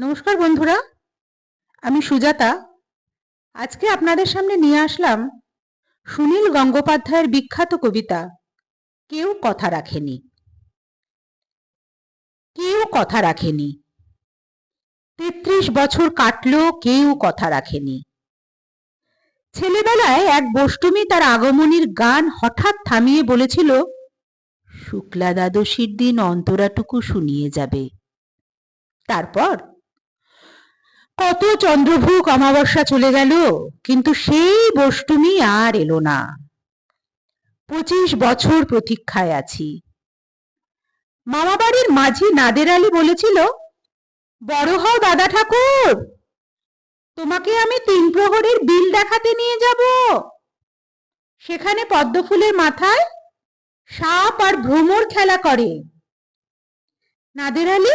নমস্কার বন্ধুরা, আমি সুজাতা। আজকে আপনাদের সামনে নিয়ে আসলাম সুনীল গঙ্গোপাধ্যায়ের বিখ্যাত কবিতা, কেউ কথা রাখেনি। কেউ কথা রাখেনি। তেত্রিশ বছর কাটলো, কেউ কথা রাখেনি। ছেলেবেলায় এক বষ্টমী তার আগমনীর গান হঠাৎ থামিয়ে বলেছিল, শুক্লা দ্বাদশীর দিন অন্তরাটুকু শুনিয়ে যাবে। তারপর কত চন্দ্রভুক অমাবস্যা চলে গেল, কিন্তু সেই বষ্টমী আর এলো না। পঁচিশ বছর প্রতীক্ষায় আছি। মামাবাড়ির মাঝি নাদের আলী বলেছিল, বড় হও দাদা ঠাকুর, তোমাকে আমি তিন প্রহরের বিল দেখাতে নিয়ে যাব। সেখানে পদ্মফুলের মাথায় সাপ আর ভ্রমর খেলা করে। নাদের আলী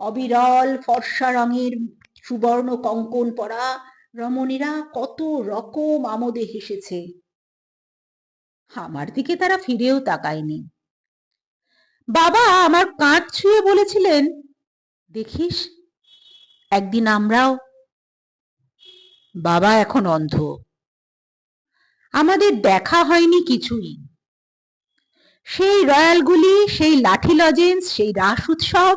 অবিরল ফর্সা রঙের সুবর্ণ কঙ্কন পরা রমণীরা কত রকম আমোদে হেসেছে। আমার দিকে তারা ফিরেও তাকায়নি। বাবা, আমার কাঁধ ছুঁয়ে বলেছিলেন, দেখিস, একদিন আমরাও বাবা এখন অন্ধ। আমাদের দেখা হয়নি কিছুই। সেই রয়্যালগুলি, সেই লাঠি লজেন্স, সেই রাস উৎসব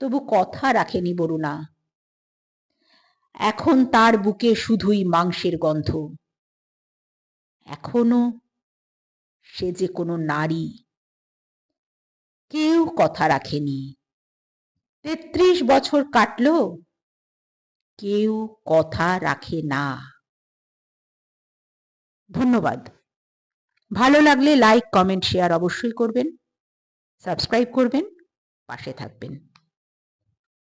তবু কথা রাখেনি বরুণা। এখন তার বুকে শুধুই মাংসের গন্ধ। এখনও সে যে কোনো নারী। কেউ কথা রাখেনি। তেত্রিশ বছর কাটল। কেউ কথা রাখে না। ধন্যবাদ। ভালো লাগলে লাইক, কমেন্ট, শেয়ার অবশ্যই করবেন। সাবস্ক্রাইব করবেন। পাশে থাকবেন।